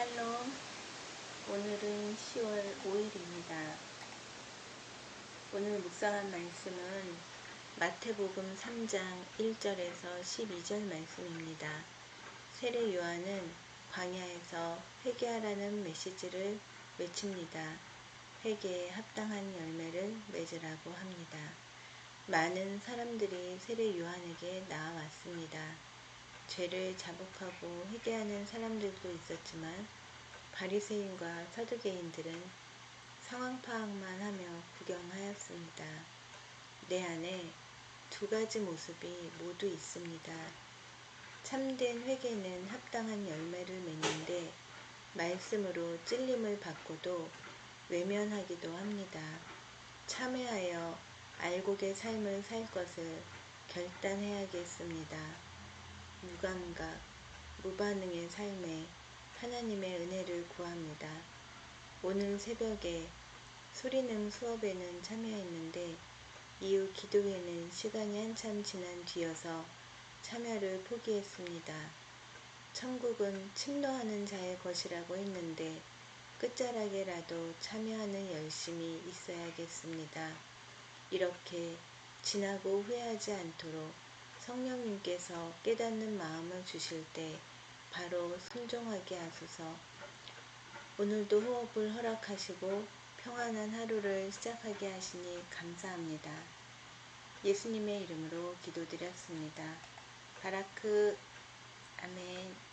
샬롬. 오늘은 10월 5일입니다. 오늘 묵상한 말씀은 마태복음 3장 1절에서 12절 말씀입니다. 세례 요한은 광야에서 회개하라는 메시지를 외칩니다. 회개에 합당한 열매를 맺으라고 합니다. 많은 사람들이 세례 요한에게 나와왔습니다. 죄를 자복하고 회개하는 사람들도 있었지만 바리새인과 서두개인들은 상황 파악만 하며 구경하였습니다. 내 안에 두 가지 모습이 모두 있습니다. 참된 회개는 합당한 열매를 맺는데 말씀으로 찔림을 받고도 외면하기도 합니다. 참회하여 알곡의 삶을 살 것을 결단해야겠습니다. 무감각, 무반응의 삶에 하나님의 은혜를 구합니다. 오늘 새벽에 소리능 수업에는 참여했는데 이후 기도회는 시간이 한참 지난 뒤여서 참여를 포기했습니다. 천국은 침노하는 자의 것이라고 했는데 끝자락에라도 참여하는 열심이 있어야겠습니다. 이렇게 지나고 후회하지 않도록 성령님께서 깨닫는 마음을 주실 때 바로 순종하게 하소서. 오늘도 호흡을 허락하시고 평안한 하루를 시작하게 하시니 감사합니다. 예수님의 이름으로 기도드렸습니다. 바라크 아멘.